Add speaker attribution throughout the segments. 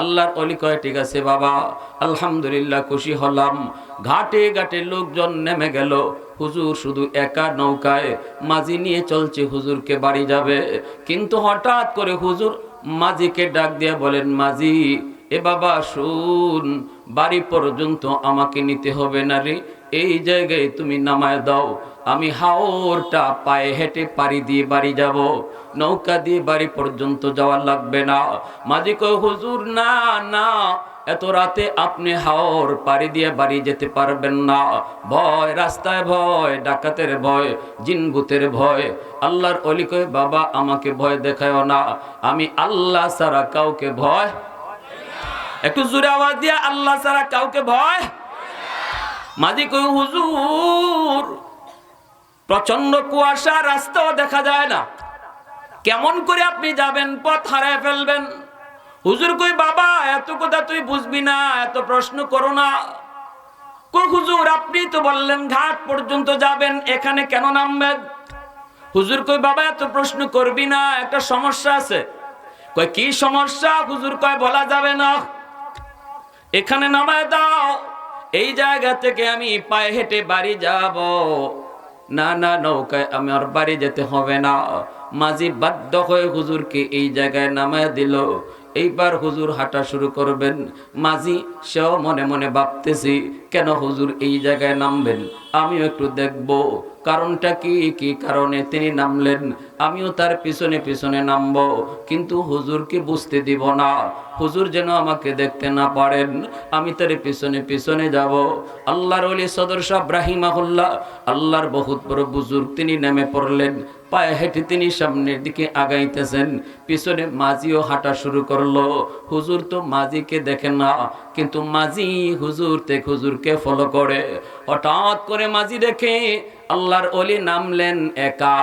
Speaker 1: আল্লাহর অলি কয়, ঠিক আছে বাবা, আলহামদুলিল্লাহ খুশি হলাম। ঘাটে ঘাটে লোকজন নেমে গেল। হুজুর শুধু একা নৌকায় মাঝি নিয়ে চলছে, হুজুরকে বাড়ি যাবে। কিন্তু হঠাৎ করে হুজুর মাঝিকে ডাক দিয়ে বলেন, মাঝি, এ বাবা, শুন, বাড়ি পর্যন্ত আমাকে নিতে হবে না রে। এই জায়গায় তুমি নামায় দাও। আমি হাওরটা পায়ে হেঁটে পাড়ি দিয়ে বাড়ি যাব। নৌকা দিয়ে বাড়ি পর্যন্ত যাওয়া লাগবে না। মাঝি কয়, হুজুর, না না, এত রাতে আপনি হাওর পাড়ি দিয়ে বাড়ি যেতে পারবেন না। ভয়, রাস্তায় ভয়, ডাকাতের ভয় জিনভূতের ভয়। আল্লাহর অলি কয়, বাবা, আমাকে ভয় দেখায় না। আমি আল্লাহ ছাড়া কাউকে ভয় একটু জোরে আওয়াজ দিয়ে, আল্লাহ ছাড়া কাউকে ভয় মাঝি কই হুজুর প্রচণ্ড কুয়াশা, রাস্তাও দেখা যায় না। কেমন করে আপনি যাবেন, পথ হারায় ফেলবেন? হুজুর কই, বাবা, এত কথা তুই বুঝবি না, এত প্রশ্ন করো না। কই, হুজুর, আপনি তো বললেন ঘাট পর্যন্ত যাবেন, এখানে কেন নামবেন? হুজুর কই, বাবা, এত প্রশ্ন করবি না, একটা সমস্যা আছে। কয় কি সমস্যা? হুজুর কয়, বলা যাবে না। এখানে নামায় দাও। এই জায়গা থেকে আমি পায়ে হেঁটে বাড়ি যাব। না না, নৌকায় আমার বাড়ি যেতে হবে না। মাঝি বাধ্য হয়ে হুজুরকে এই জায়গায় নামায় দিল। এইবার হুজুর হাঁটা শুরু করবেন। মাঝি, সেও মনে মনে ভাবতেছি, কেন হুজুর এই জায়গায় নামবেন? আমিও একটু দেখব। কারণটা কি? কি কারণে তিনি নামলেন? আমিও তার পিছনে পিছনে নামবো। কিন্তু হুজুরকে বুঝতে দিব না। হুজুর যেন আমাকে দেখতে না পারেন, আমি তার পিছনে পিছনে যাব। আল্লাহর অলি সদর সাহ রাহিমাহুল্লাহ, আল্লাহর বহুত বড় বুজুর্গ, তিনি নেমে পড়লেন। পায়ে হেঁটে তিনি সামনের দিকে আগাইতেছেন। পিছনে মাঝিও হাঁটা শুরু করল। হুজুর তো মাঝিকে দেখে না, কিন্তু মাঝি হুজুর তে হুজুরকে ফলো করে। হঠাৎ করে মাঝি দেখে আল্লাহর অলি নামলেন একা,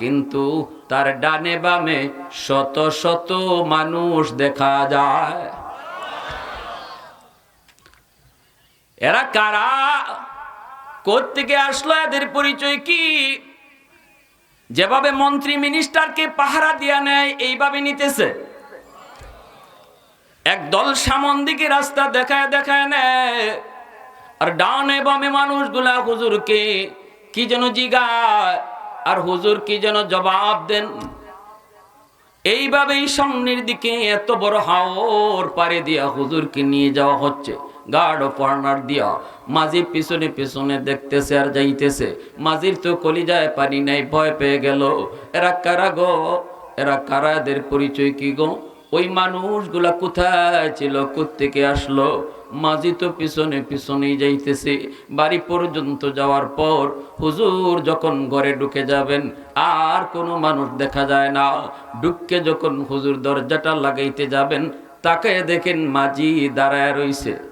Speaker 1: কিন্তু তার ডানে বামে শত শত মানুষ দেখা যায়। এরা কারা? কোত্থেকে আসলো? এদের পরিচয় কি? যেভাবে মন্ত্রী মিনিস্টারকে পাহারা দিয়া নেয়, এইভাবে নিতেছে। একদল সামন দিকে রাস্তা দেখায় দেখায় নেয়, আর ডানে বামে মানুষগুলা হুজুরকে কি যেন জিগায়, আর হুজুর কি যেন জবাব দেন। এইভাবেই সামনের দিকে এত বড় হাওর পারে দিয়া হুজুরকে নিয়ে যাওয়া হচ্ছে। গার্ড অফ দিয়া। মাঝি পিছনে পিছনে দেখতেছে আর যাইতেছে। মাঝির তো কলিজায় পানি নাই, ভয় পেয়ে গেল। এরা কারা গো? এরা কারা এদের পরিচয় কি গো? ওই মানুষগুলা কোথায় ছিল, কোত্থেকে আসলো? মাঝি তো পিছনে পিছনেই যাইতেছে। বাড়ি পর্যন্ত যাওয়ার পর হুজুর যখন ঘরে ঢুকে যাবেন, আর কোনো মানুষ দেখা যায় না। ঢুককে যখন হুজুর দরজাটা লাগাইতে যাবেন, তাকে দেখেন মাঝি দাঁড়ায় রইছে।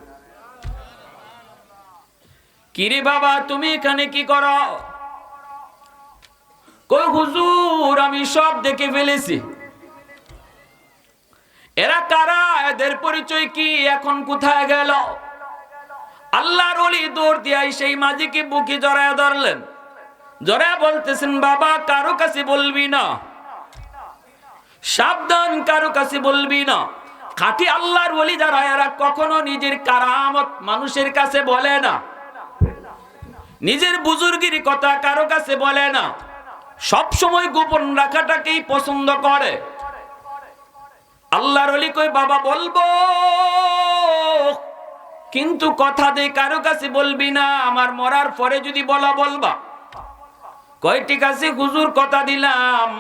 Speaker 1: কিরে বাবা, তুমি এখানে কি করো? কই হুজুর, আমি সব দেখে ফেলেছি। এরা কারা? এদের পরিচয় কি? এখন কোথায় গেল? আল্লাহর অলি দৌড় দিয়াই সেই মাঝিকে বুকি জড়ায় ধরলেন। জড়ায় বলতেছেন, বাবা, কারও কাছে বলবি না। সাবধান, কারও কাছে বলবি না। খাঁটি আল্লাহর বলি যারা, এরা কখনো নিজের কারামত মানুষের কাছে বলে না। নিজের বুজুর্গির কথা কারও কাছে বলে না। সব সময় গোপন রাখাটাকেই পছন্দ করে। আল্লাহর অলি কই, বাবা, বলব? কিন্তু কথা দে কারও কাছে বলবি না, আমার মরার পরে যদি বলা বলবা। কয় ঠিক আছে, হুজুর, কথা দিলাম।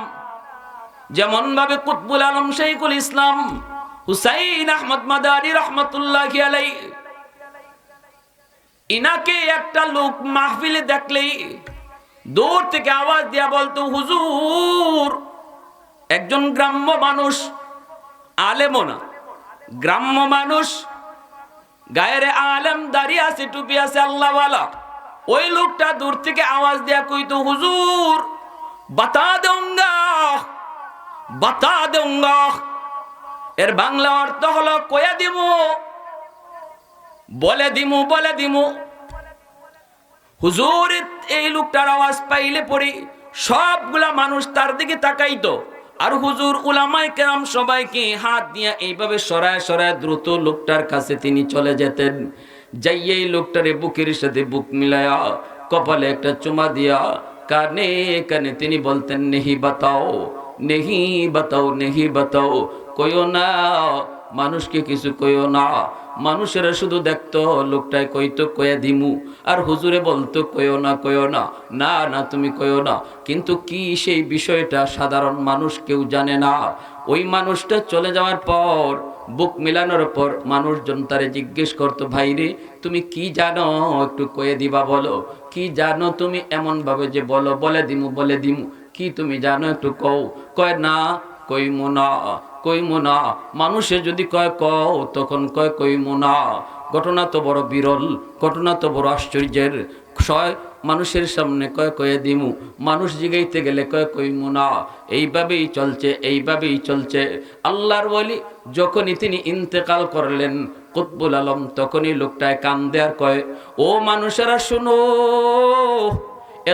Speaker 1: যেমন ভাবে কুতবুল আলম শেখুল ইসলাম হুসাইন আহমদ মাদারি রহমতুল্লাহ আলাই ইনাকে একটা লোক মাহফিলে দেখলেই দূর থেকে আওয়াজ দিয়া বলতো, হুজুর, একজন গ্রাম্য মানুষ, আলেমও না। গ্রাম্য মানুষ, গায়ের আলেম দাঁড়িয়ে আছে, টুপি আছে, আল্লাহওয়ালা। ওই লোকটা দূর থেকে আওয়াজ দেয়া কইতো, হুজুর, বাতা দেউঙ্গা বাতা দেউঙ্গা এর বাংলা অর্থ হলো, কয়া দিমু? বলে দিমু বলে দিমু। হুজুর, এই লোকটার আওয়াজ পাইলে পড়ি সবগুলা মানুষ তার দিকে তাকাইতো। আর হুজুর উলামাই কেরাম সবাইকে হাত দিয়ে এইভাবে সরায় সরায় দ্রুত লোকটার কাছে তিনি চলে যেতেন। যাইয়েই লোকটারে বুকের সাথে বুক মিলায়া, কপালে একটা চুমা দিয়া কানে কানে তিনি বলতেন, নেহি বাতাও নেহি বাতাও নেহি বাতাও, কইও না মানুষকে কিছু কইও না। মানুষেরা শুধু দেখতো লোকটায় কইতো, কয়ে দিমু। আর হুজুরে বলতো, কইও না কইও না। না না, তুমি কইও না। কিন্তু কি সেই বিষয়টা সাধারণ মানুষ কেউ জানে না। ওই মানুষটা চলে যাওয়ার পর, বুক মিলানোর পর মানুষজন তারে জিজ্ঞেস করতো ভাইরে তুমি কি জানো? একটু কয়ে দিবা বলো। কি জানো তুমি? এমনভাবে যে বলো, বলে দিমু বলে দিমু। কি তুমি জানো? একটু কও। কয়, না, কইমু না। কইমু না মানুষে যদি কয়, কও, তখন কয় কইমু না ঘটনা তো বড় বিরল, ঘটনা তো বড় আশ্চর্যের সয় মানুষের সামনে কয়, কয়ে দিমু? মানুষ জিগাইতে গেলে কয় কইমু না এইভাবেই চলছে এইভাবেই চলছে। আল্লাহর বলি যখনই তিনি ইন্তেকাল করলেন, কুতবুল আলম তখনই লোকটায় কান দেয়ার কয়, ও মানুষেরা, শুনো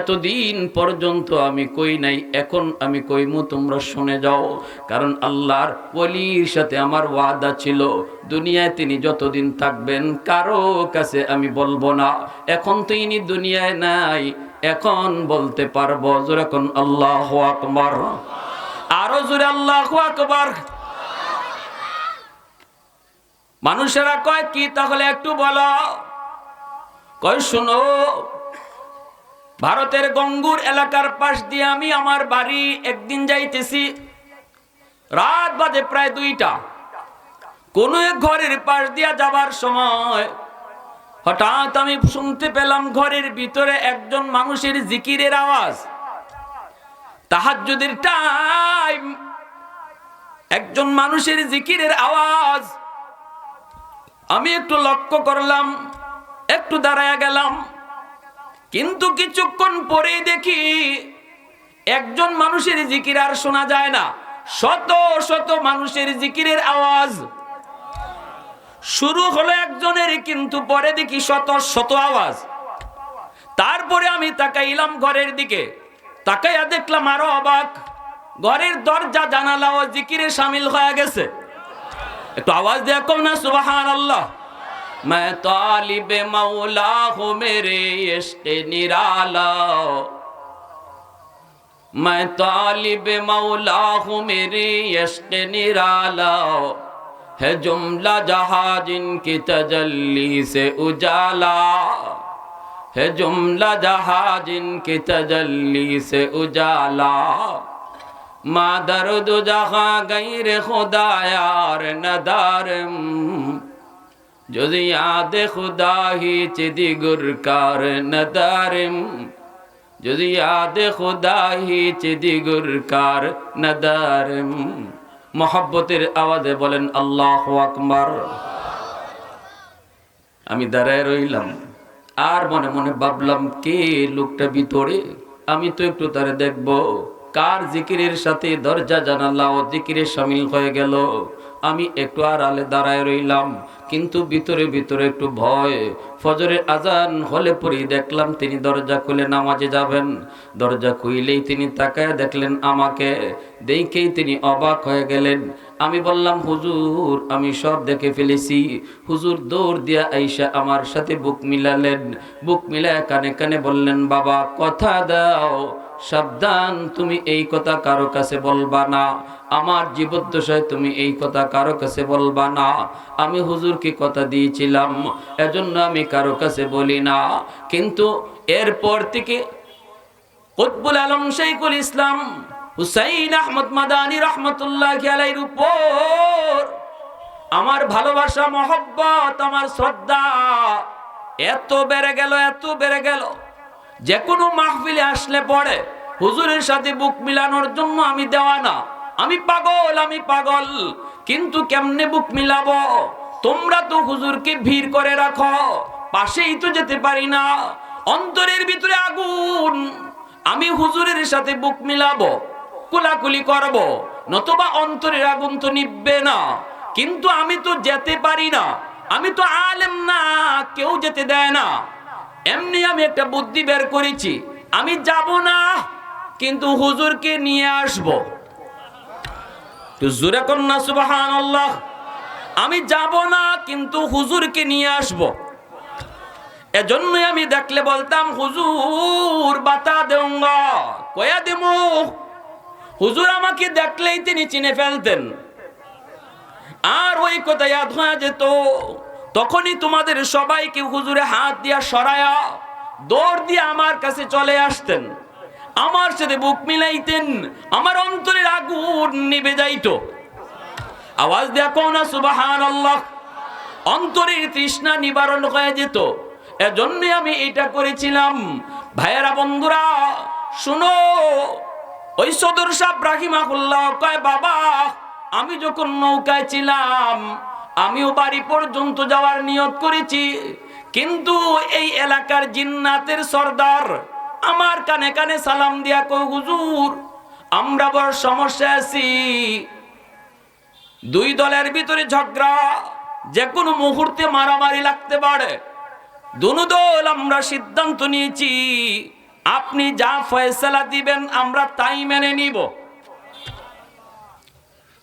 Speaker 1: এতদিন পর্যন্ত আমি কই নাই, এখন আমি কইমু, তোমরা শুনে যাও। কারণ আল্লাহর ওলির সাথে আমার ওয়াদা ছিল, দুনিয়ায় তিনি যতদিন থাকবেন কারও কাছে আমি বলব না। এখন তো ইনি দুনিয়ায় নাই, এখন বলতে পারব যেরকম আল্লাহ আকবর। আরও জোরে আল্লাহ আকবর। মানুষেরা কয়, কি তাহলে একটু বলো? কয়, শুনো ভারতের গঙ্গুর এলাকার পাশ দিয়ে আমি আমার বাড়ি একদিন যাইতেছি। রাত বাজে প্রায় দুইটা। কোন এক ঘরের পাশ দিয়া যাবার সময় হঠাৎ আমি শুনতে পেলাম ঘরের ভিতরে একজন মানুষের জিকিরের আওয়াজ। তাহাজ্জুদের টাইম একজন মানুষের জিকিরের আওয়াজ। আমি একটু লক্ষ্য করলাম, একটু দাঁড়ায় গেলাম। কিন্তু কিছুক্ষণ পরেই দেখি একজন মানুষের জিকির আর শোনা যায় না। শত শত মানুষের জিকিরের আওয়াজ। শুরু হলো একজনের কিন্তু পরে দেখি শত শত আওয়াজ। তারপরে আমি তাকাইলাম ঘরের দিকে। তাকাইয়া দেখলাম আরও অবাক। ঘরের দরজা জানালা ও জিকিরে সামিল হয়ে গেছে। একটু আওয়াজ কম না সুবাহান আল্লাহ میں طالب مولا ہوں میرے عشق نرالا میں طالب مولا ہوں میرے عشق نرالا ہے جملہ جہاں جن کی تجلی سے اجالا ہے جملہ جہاں جن کی تجلی سے اجالا ماں درد جہاں غیر خدا یار ندارم যদি আদে খুদাহি চিদি গুরকার নদারিম, যদি আদে খুদাহি চিদি গুরকার নদারিম। মহব্বতের আওয়াজে বলেন, আল্লাহ আকবার। আমি দাঁড়ায় রইলাম। আর মনে মনে ভাবলাম, কে লোকটা ভিতরে? আমি তো একটু তারে দেখব। কার জিকিরের সাথে দরজা জানালা ও জিকিরে সামিল হয়ে গেল? আমি একটু আড়ালে দাঁড়ায় রইলাম। কিন্তু ভিতরে ভিতরে একটু ভয়। ফজরের আজান হলে পরেই দেখলাম তিনি দরজা খুলে নামাজে যাবেন। দরজা খুইলেই তিনি তাকায় দেখলেন আমাকে। দেখেই তিনি অবাক হয়ে গেলেন। আমি বললাম, হুজুর, আমি সব দেখে ফেলেছি। হুজুর দৌড় দিয়া আইসা আমার সাথে বুক মিলালেন। বুক মিলায় কানে কানে বললেন, বাবা, কথা দাও। সাবধান, তুমি এই কথা কারও কাছে বলবা না। আমার জীবদ্দশায় তুমি এই কথা কারও কাছে বলবা না। আমি হুজুরকে কথা দিয়েছিলাম, এজন্য আমি কারও কাছে বলি না। কিন্তু এরপর থেকে কতবুল আলম শেখুল ইসলাম, হুসাইন আহমদ মাদানী রহমতুল্লাহ আলাইর উপর আমার ভালোবাসা, মহব্বত, আমার শ্রদ্ধা এত বেড়ে গেল, এত বেড়ে গেল। যে কোনো মাহফিলে আসলে পড়ে, হুজুরের সাথে বুক মিলানোর জন্য আমি দেওয়া না। আমি পাগল আমি পাগল, কিন্তু কেমনে বুক মিলাবো? তোমরা তো হুজুরকে ভিড় করে রাখো, পাশেই তো যেতে পারি না। অন্তরের ভিতরে আগুন, আমি হুজুরের সাথে বুক মিলাবো, কুলাকুলি করব, নতুবা অন্তরের আগুন তো নিববে না। কিন্তু আমি তো যেতে পারি না, আমি তো আলেম না, কেউ যেতে দেয় না। এমনি আমি একটা বুদ্ধি বের করেছি। আমি যাব না, কিন্তু হুজুরকে নিয়ে আসব। জোরে কন্যা সুবাহান আমি যাব না, কিন্তু হুজুরকে নিয়ে আসব। এজন্যই আমি দেখলে বলতাম, হুজুর, বাতা দেউঙ্গা কয়া দেমু? হুজুর আমাকে দেখলেই তিনি চিনে ফেলতেন। আর ওই কথা ইয়াদ হয়ে যেত। তখনই তোমাদের সবাইকে হুজুরে হাত দিয়া সরায়া দৌড় দিয়ে আমার কাছে চলে আসতেন। আমার সাথে বুক মিলাইতেন, আমার অন্তরের আগুন নিবে যাইতো। আওয়াজ দেয়া কোনা সুবাহান আল্লাহ অন্তরের তৃষ্ণা নিবারণ হয়ে যেত। এজন্যই আমি এটা করেছিলাম। ভাইয়েরা বন্ধুরা, শুনো, ওই সদর সাহ রাহিমাহুল্লাহ কয়, বাবা, আমি যখন নৌকায় ছিলাম আমিও বাড়ি পর্যন্ত যাওয়ার নিয়ত করেছি। কিন্তু এই এলাকার জিন্নাতের সর্দার আমার কানে কানে সালাম দিয়া কই হুজুর, আমরা বড় সমস্যা আছি। দুই দলের ভিতরে ঝগড়া যে কোনো মুহূর্তে মারামারি লাগতে পারে। দুনো দল আমরা সিদ্ধান্ত নিয়েছি, আপনি যা ফয়সালা দিবেন আমরা তাই মেনে নিব।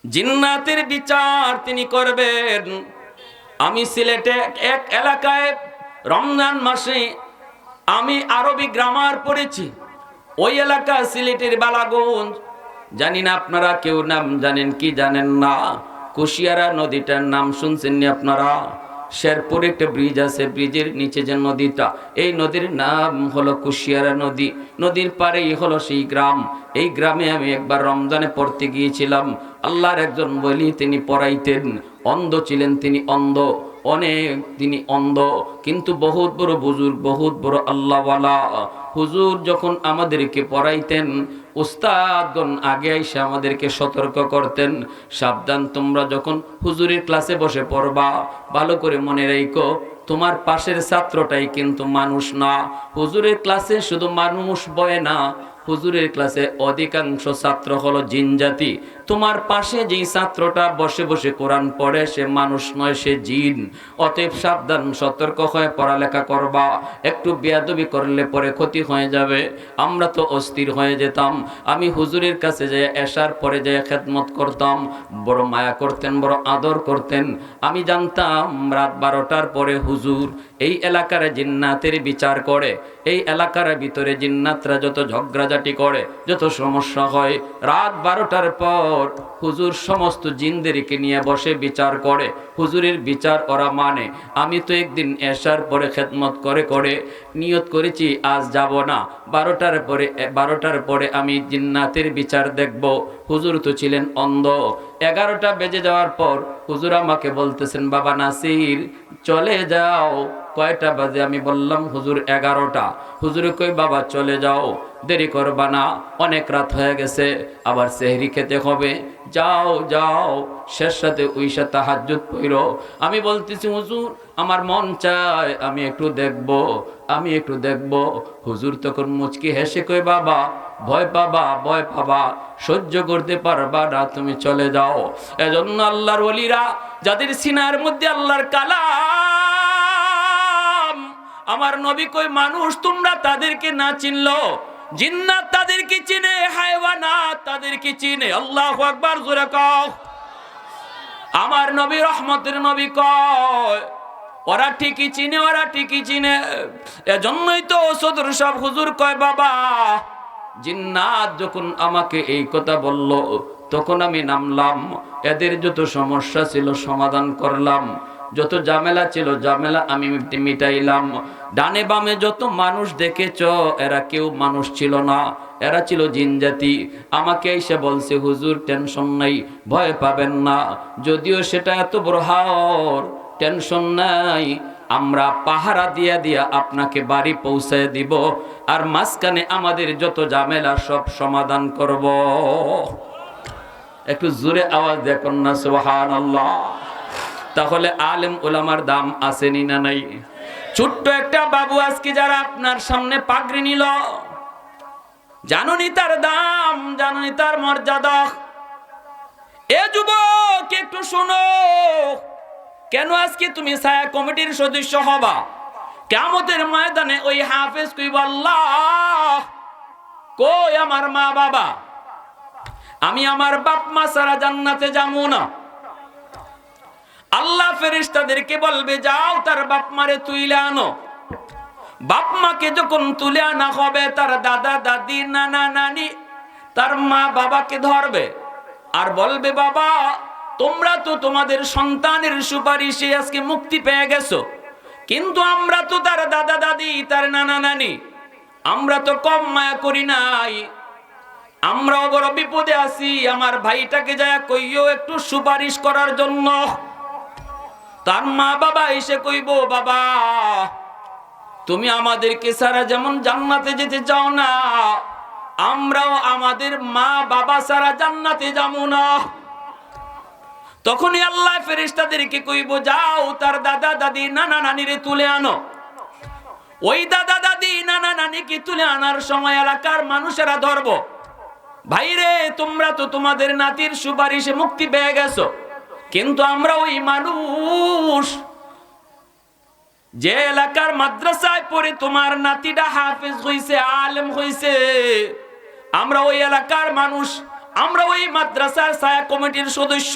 Speaker 1: জিন্নাতের বিচার তিনি করবেন। আমি সিলেটে এক এলাকায় রমজান মাসে আমি আরবি গ্রামার পড়েছি। ওই এলাকা সিলেটের বালাগঞ্জ। জানি না আপনারা কেউ নাম জানেন কি জানেন না। কুশিয়ারা নদীটার নাম শুনছেন নি আপনারা? শেরপুর একটা ব্রিজ আছে, ব্রিজের নিচে যে নদীটা, এই নদীর নাম হলো কুশিয়ারা নদী। নদীর পারেই হলো সেই গ্রাম। এই গ্রামে আমি একবার রমজানে পড়তে গিয়েছিলাম। আল্লাহর একজন বলি তিনি পড়াইতেন। অন্ধ ছিলেন তিনি অন্ধ। অনেক তিনি অন্ধ। কিন্তু বহুত বড় বুজুর্গ, বহুত বড় আল্লাহওয়ালা। হুজুর যখন আমাদেরকে পড়াইতেন উস্তাদগণ আগে এসে আমাদেরকে সতর্ক করতেন, সাবধান, তোমরা যখন হুজুরের ক্লাসে বসে পড়বা, ভালো করে মনে রেখো, তোমার পাশের ছাত্রটাই কিন্তু মানুষ না। হুজুরের ক্লাসে শুধু মানুষ বয় না, হুজুরের ক্লাসে অধিকাংশ ছাত্র হলো জিন জাতি। তোমার পাশে যেই ছাত্রটা বসে বসে কোরআন পড়ে, সে মানুষ নয়, সে জিন। অতএব সাবধান, সতর্ক হয়ে পড়ালেখা করবা। একটু বেয়াদবি করলে পরে ক্ষতি হয়ে যাবে। আমরা তো অস্থির হয়ে যেতাম। আমি হুজুরের কাছে যে এসার পরে যে খেদমত করতাম। বড় মায়া করতেন, বড় আদর করতেন। আমি জানতাম রাত বারোটার পরে হুজুর এই এলাকার জিন্নাতের বিচার করে। এই এলাকার ভিতরে জিন্নাতরা যত ঝগড়াঝাটি করে, যত সমস্যা হয়, রাত বারোটার পর হুজুর সমস্ত জিনদেরকে নিয়ে বসে বিচার করে। হুজুরের বিচার ওরা মানে। আমি তো একদিন এসার পরে খেদমত করে করে নিয়ত করেছি, আজ যাব না। বারোটার পরে বারোটার পরে আমি জিন্নাতের বিচার দেখব। হুজুর তো ছিলেন অন্ধ। এগারোটা বেজে যাওয়ার পর হুজুর আমাকে বলতেছেন, বাবা নাসির, চলে যাও। কয়টা বাজে আমি বললাম, হুজুর, এগারোটা। হুজুরে কই বাবা, চলে যাও, দেরি করবা না, অনেক রাত হয়ে গেছে, আবার সেহরি খেতে হবে। যাও যাও। শেষ সাথে ওই সাথে হাজুত পইর। আমি বলতেছি, হুজুর, আমার মন চায়, আমি একটু দেখব, আমি একটু দেখব। হুজুর তখন মুচকি হেসে কই বাবা, ভয় পাবা ভয় পাবা, সহ্য করতে পারবা না, তুমি চলে যাও। এজন্য আল্লাহর ওলিরা, যাদের সিনার মধ্যে আল্লাহর কালাম আমার নবী কই, মানুষ তোমরা তাদেরকে না চিনলো? জিন্নাত তাদেরকে চিনে, হায়ওয়ানাত তাদেরকে চিনে। আল্লাহ আকবার, জোরে কও। আমার নবী রহমতের নবী কয়, ওরা ঠিকই চিনে, ওরা ঠিকই চিনে। এজন্যই তো সদর সব হুজুর কয়, বাবা, জিন্নাত যখন আমাকে এই কথা বলল, তখন আমি নামলাম। এদের যত সমস্যা ছিল সমাধান করলাম। যত ঝামেলা ছিল, ঝামেলা আমি মিটাইলাম। ডানে বামে যত মানুষ দেখেছ, এরা কেউ মানুষ ছিল না। এরা ছিল জিনজাতি। আমাকে এসে বলছে, হুজুর, টেনশন নাই, ভয় পাবেন না। যদিও সেটা এত বড় টেনশন নাই। আমরা পাহারা দিয়া দিয়া আপনাকে বাড়ি পৌঁছায় দিব। আর মাঝখানে আমাদের যত ঝামেলা, সব সমাধান করব। একটু জোরে আওয়াজ দেখুন না সোহান আল্লাহ তাহলে আলেম ওলামার দাম আসেনি না নাই? ছোট্ট একটা বাবু আজকে যারা আপনার সামনে পাগড়ি নিল, জানুনি তার দাম, জানুনি তার মর্যাদা। এ যুবক, একটু শোনো। কেন আজকে তুমি ছায়া কমিটির সদস্য হবা? কেমতের ময়দানে ওই হাফেজ কইব আল্লাহ কই আমার মা বাবা? আমি আমার বাপ মা সারা জান্নাতে যাব না। আল্লাহ ফেরেশতাদেরকে বলবে, যাও তার বাপ মারে তুইলে আনো। বাপ মাকে যখন তুলে আনা হবে, তার দাদা, দাদি, নানা, নানি, তার মা বাবাকে ধরবে আর বলবে, বাবা, তোমরা তো তোমাদের সন্তানের সুপারিশে আজকে মুক্তি পেয়ে গেছো। কিন্তু আমরা তো তার দাদা, দাদি, তার নানা, নানি, আমরা তো কম মায়া করি নাই। আমরাও বড় বিপদে আছি, আমার ভাইটাকে যায় কইও একটু সুপারিশ করার জন্য। তার মা বাবা এসে কইব, বাবা, তুমি আমাদেরকে সারা যেমন জান্নাতে যেতে চাও না, আমরাও আমাদের মা বাবা সারা জান্নাতে যাব না। তখনই আল্লাহ ফেরেশতাদেরকে কইব, যাও তার দাদা দাদি নানা নানিরে তুলে আনো। ওই দাদা দাদি নানা নানিকে তুলে আনার সময় এলাকার মানুষেরা ধরব, ভাইরে, তোমরা তো তোমাদের নাতির সুপারিশে মুক্তি পেয়ে গেছো। কিন্তু আমরা ওই মানুষ। যে এলাকার মাদ্রাসায় পড়ে তোমার নাতিটা হাফেজ হইছে, আলেম হইছে, আমরা ওই এলাকার মানুষ, আমরা ওই মাদ্রাসার ছায়া কমিটির সদস্য,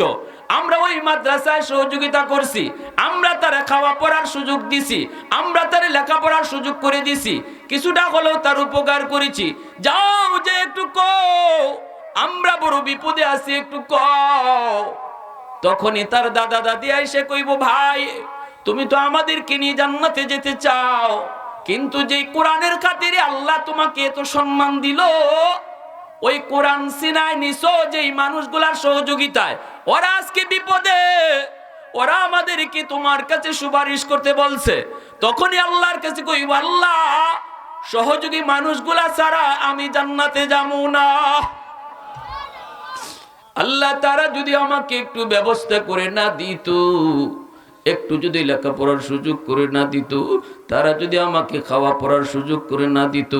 Speaker 1: আমরা ওই মাদ্রাসায় সহযোগিতা করছি, আমরা তারা খাওয়া পড়ার সুযোগ দিছি, আমরা তার লেখাপড়ার সুযোগ করে দিছি, কিছুটা হলেও তার উপকার করেছি। যাও যে একটু কও, আমরা বড় বিপদে আছি, একটু কও। তখনই তার দাদা দাদি এসে কইব, ভাই, তুমি তো আমাদেরকে নিয়ে জান্নাতে যেতে চাও, কিন্তু যে কোরআনের খাতিরে আল্লাহ তোমাকে এত সম্মান দিল, ওই কোরআন সিনায় নিছো যেই মানুষগুলার সহযোগিতায়। ওরা আজকে বিপদে, ওরা আমাদেরকে তোমার কাছে সুপারিশ করতে বলছে। তখনই আল্লাহর কাছে কইব, আল্লাহ, সহযোগী মানুষগুলা ছাড়া আমি জান্নাতে যাব না। আল্লাহ তারা যদি আমাকে একটু ব্যবস্থা করে না দিত, একটু যদি লেখাপড়ার সুযোগ করে না দিত, তারা যদি আমাকে খাওয়া পড়ার সুযোগ করে না দিত,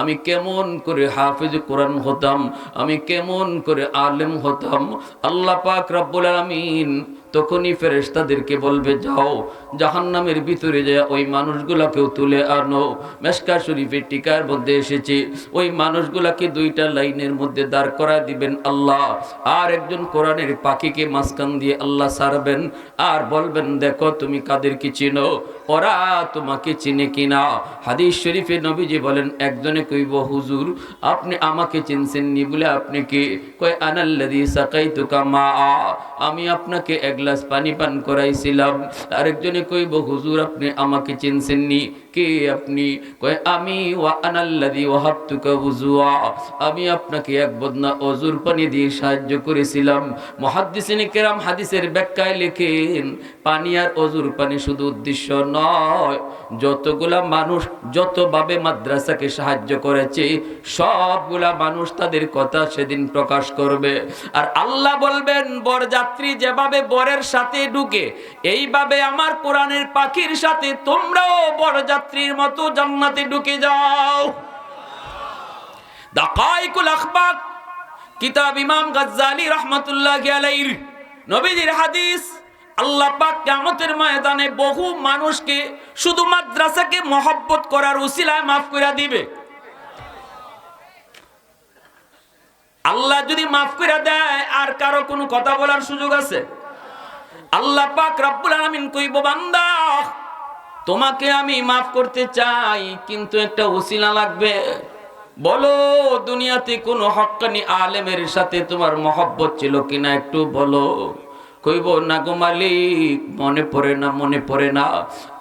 Speaker 1: আমি কেমন করে হাফেজ কোরআন হতাম, আমি কেমন করে আলেম হতাম, আল্লাহ পাক রাব্বুল আলামিন তখনই ফেরেস্তাদেরকে বলবে, যাও, জাহান্নামের ভিতরে যা ওই মানুষগুলাকেও তুলে আনো। মেসকা শরীফের টিকার মধ্যে এসেছে, ওই মানুষগুলাকে দুইটা লাইনের মধ্যে দাঁড় করা দিবেন আল্লাহ, আর একজন কোরআনের পাখিকে মাঝখান দিয়ে আল্লাহ সারবেন, আর বলবেন, দেখো, তুমি কাদেরকে চিনো ওরা তোমাকে চিনে কিনা। হাদিস শরীফে নবীজি বলেন, একজনে কইব, হুজুর, আপনি আমাকে চিনছেন নি বলে আপনি কি? কয় আনাল্লাদি সাকাইতুকা মা আমি আপনাকে এক গ্লাস পানি পান করাইছিলাম। আরেকজনে কইব, হুজুর, আপনি আমাকে চিনছেন নি কে আপনি? কয়, আমি ওয়া আনাল্লাদি ওয়াহাবতুকা উজুয়া আমি আপনাকে এক বদনা অজুর পানি দিয়ে সাহায্য করেছিলাম। মুহাদ্দিসিনে কেরাম হাদিসের ব্যাখ্যায় লেখেন, পানি আর অজুর পানি শুধু উদ্দেশ্য নয় যতগুলা মানুষ, যতভাবে মাদ্রাসাকে সাহায্য করেছে, সবগুলা মানুষ তাদের কথা সেদিন প্রকাশ করবে। আর আল্লাহ বলবেন, বরযাত্রী যেভাবে বরের সাথে ঢুকে, এইভাবে আমার কোরআনের পাখির সাথে তোমরাও বরযাত্রীর মতো জান্নাতে ঢুকে যাও। আখবাক, কিতাব ইমাম গাজ্জালি রহমাতুল্লাহ নবীজির হাদিস। আল্লাহ বহু মানুষকে মহব্বত করার মাফ দিবে। আল্লাহ যদি মাফ করে দেয়, আর কারও কোনো কথা বলার সুযোগ আছে? আল্লাহ পাক রব্বুল আলামিন কইব, বান্দা, তোমাকে আমি মাফ করতে চাই, কিন্তু একটা উসিলা লাগবে। বলো, দুনিয়াতে কোনো হক্কানি আলেমের সাথে তোমার মহব্বত ছিল কিনা একটু বলো। কইব না গো মালিক, মনে পড়ে না, মনে পড়ে না।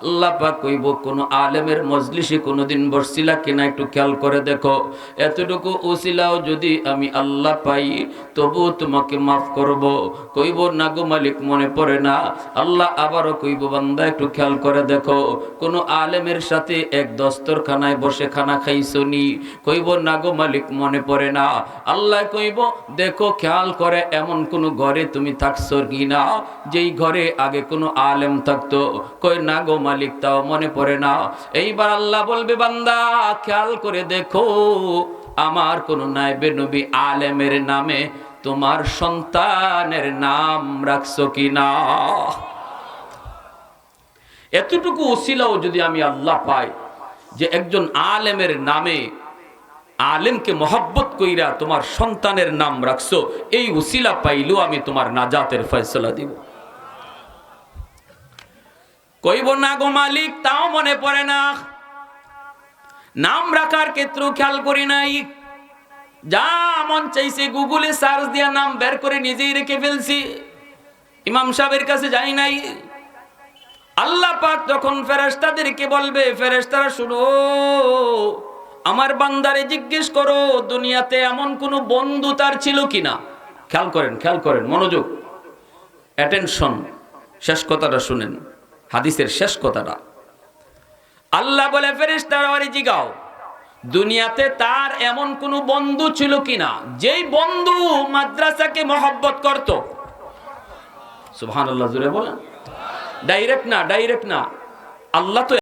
Speaker 1: আল্লাহ পাক কইব, কোন আলেমের মজলিসে কোনোদিন বসছিলা কিনা একটু খেয়াল করে দেখো। এতটুকু উসিলাও যদি আমি আল্লাহ পাই, তবু তোমাকে মাফ করব। কইব না গো মালিক, মনে পড়ে না। আল্লাহ আবারও কইব, বান্দা একটু খেয়াল করে দেখো। কোন আলেমের সাথে এক দস্তরখানায় বসে খানা খাইছো নি কইব না গো মালিক, মনে পড়ে না। আল্লাহ কইব, দেখো খেয়াল করে এমন কোন ঘরে তুমি থাকছো কি না, যেই ঘরে আগে কোনো আলেম থাকতো কই না গো মালিক, তাও মনে পড়ে না। এইবার আল্লাহ বলবে, বান্দা, খেয়াল করে দেখো, আমার কোন নাইবে নবী আলেমের নামে তোমার সন্তানের নাম রাখছো কি না এতটুকু ওসিলাও যদি আমি আল্লাহ পাই, যে একজন আলেমের নামে আলেমকে মহব্বত কইরা তোমার সন্তানের নাম রাখছো, এই উসিলা পাইলেও আমি তোমার নাজাতের ফয়সলা দিব। কইব না গো মালিক, তাও মনে পড়ে না। নাম রাখার ক্ষেত্রেও খেয়াল করি নাই। যা মন চাইছে গুগলে সার্চ দিয়া নাম বের করে নিজেই রেখে ফেলছি। ইমাম সাহেবের কাছে যাই নাই। আল্লাহ পাক যখন ফেরেশতাদেরকে বলবে, ফেরেশতারা শুনো আমার বান্দারে জিজ্ঞেস করো, দুনিয়াতে এমন কোন বন্ধু তার ছিল কিনা? খেয়াল করেন খেয়াল করেন, মনোযোগ। অ্যাটেনশন শেষ কথাটা শুনেন, হাদিসের শেষ কথাটা। আল্লাহ বলে, ফেরেশতারা আরে জিগাও, দুনিয়াতে তার এমন কোন বন্ধু ছিল কিনা? যেই বন্ধু মাদ্রাসাকে মহব্বত করত। সুবহানাল্লাহ জুড়ে বলেন। ডাইরেক্ট না ডাইরেক্ট না। আল্লাহ তো